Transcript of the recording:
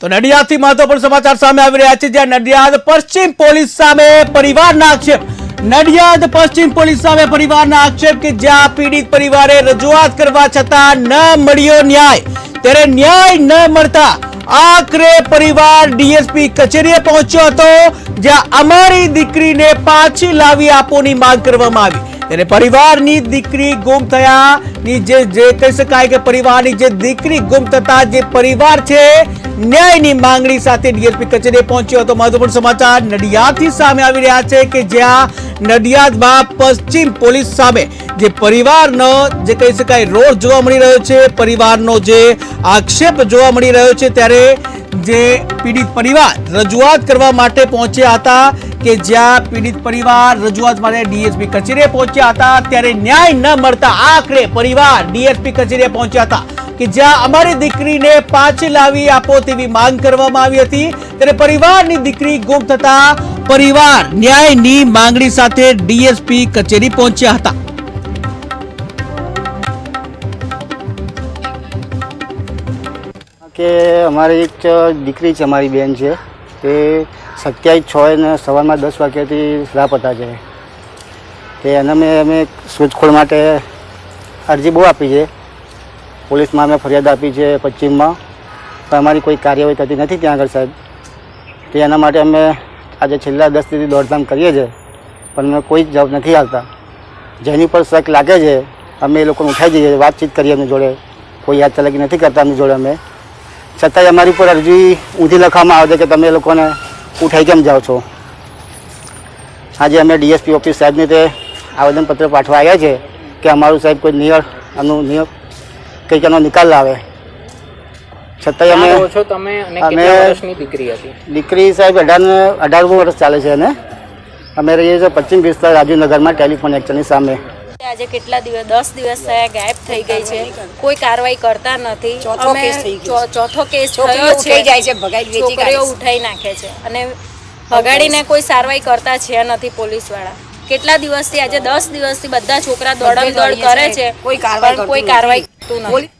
તો નડિયાદથી મહત્વપૂર્ણ સમાચાર સામે આવી રહ્યા છે, જ્યાં નડિયાદ પશ્ચિમ પોલીસ સામે પરિવારના આક્ષેપ. નડિયાદ પશ્ચિમ પોલીસ સામે પરિવારના આક્ષેપ કે જ્યાં પીડિત પરિવારે રજૂઆત કરવા છતાં ન મળ્યો ન્યાય. ત્યારે ન્યાય ન મળતા આખરે પરિવાર ડીએસપી કચેરીએ પહોંચ્યો હતો, જ્યાં અમારી દીકરીને પાછી લાવી આપોની માંગ કરવામાં આવી. ત્યારે પરિવારની દીકરી ગુમ થયા ની જે જે કહી શકાય કે પરિવારની જે દીકરી ગુમ થતા જે પરિવાર છે ન્યાયની માંગણી સાથે ડીએસપી કચેરીએ પહોંચ્યો હતો મહત્વપૂર્ણ સમાચાર નડિયાદથી સામે આવી રહ્યા છે કે જ્યાં નડિયાદમાં પશ્ચિમ પોલીસ સામે જે પરિવારનો જે કહી શકાય રોષ જોવા મળી રહ્યો છે, પરિવારનો જે આક્ષેપ જોવા મળી રહ્યો છે, ત્યારે જે પીડિત પરિવાર રજૂઆત કરવા માટે પહોંચ્યા હતા કે જ્યાં પીડિત પરિવાર રજૂઆત માટે ડીએસપી કચેરીએ પહોંચ્યા હતા, ત્યારે ન્યાય ન મળતા આખરે પરિવાર ડીએસપી કચેરીએ પહોંચ્યા હતા કે જ્યાં અમારી દીકરીને પાછી લાવી આપો તેવી માંગ કરવામાં આવી હતી. ત્યારે પરિવારની દીકરી ગુમ થતા પરિવાર ન્યાયની માંગણી સાથે ડીએસપી કચેરી પહોંચ્યા હતા. કે અમારી એક દીકરી છે, અમારી બેન છે. તે સત્યાવીસ છ ને સવારમાં દસ વાગ્યાથી લાપતા છે તે એને મેં અમે શોધખોળ માટે અરજી બહુ આપી છે. પોલીસમાં અમે ફરિયાદ આપી છે પશ્ચિમમાં. પણ અમારી કોઈ કાર્યવાહી થતી નથી ત્યાં આગળ સાહેબ. તે એના માટે અમે આજે છેલ્લા દસ દિવસથી દોડધામ કરીએ છીએ. પણ અમે કોઈ જ જવાબ નથી આવતા જેની પર શક લાગે છે, અમે એ લોકોને ઉઠાઈ જઈએ, વાતચીત કરીએ એમની જોડે. કોઈ યાદ ચલાકી નથી કરતા એમની જોડે અમે. છતાંય અમારી પર અરજી ઊંધી લખવામાં આવે છે કે તમે લોકોને ઉઠાઈ કેમ જાઓ છો? આજે અમે ડીએસપી ઓફિસ સાહેબને તે આવેદનપત્ર પાઠવા આવ્યા છે કે અમારું સાહેબ કોઈ નિયર આનું નિયમ કંઈક એનો નિકાલ લાવે. છતાંય અમે તમે અમે- દીકરી સાહેબ અઢાર અઢારમું વર્ષ ચાલે છે અને અમે રહીએ છીએ પશ્ચિમ વિસ્તાર રાજુનગરમાં ટેલિફોન એક્શનની સામે. આજે કેટલા દિવસ દસ દિવસ થયા ગાયબ થઈ ગઈ છે. કોઈ કાર્યવાહી કરતા નથી. ચોથો અમે કેસ ચોથો થયો જાય છે, છોકરીઓ ઉઠાઈ નાખે છે. અને ભગાડીને કોઈ સારવાઈ કરતા છે નથી પોલીસવાળા કેટલા દિવસથી આજે દસ દિવસથી બધા છોકરા દોડમ દોડ કરે છે. કોઈ કાર્યવાહી કોઈ કાર્યવાહી કરતું નથી.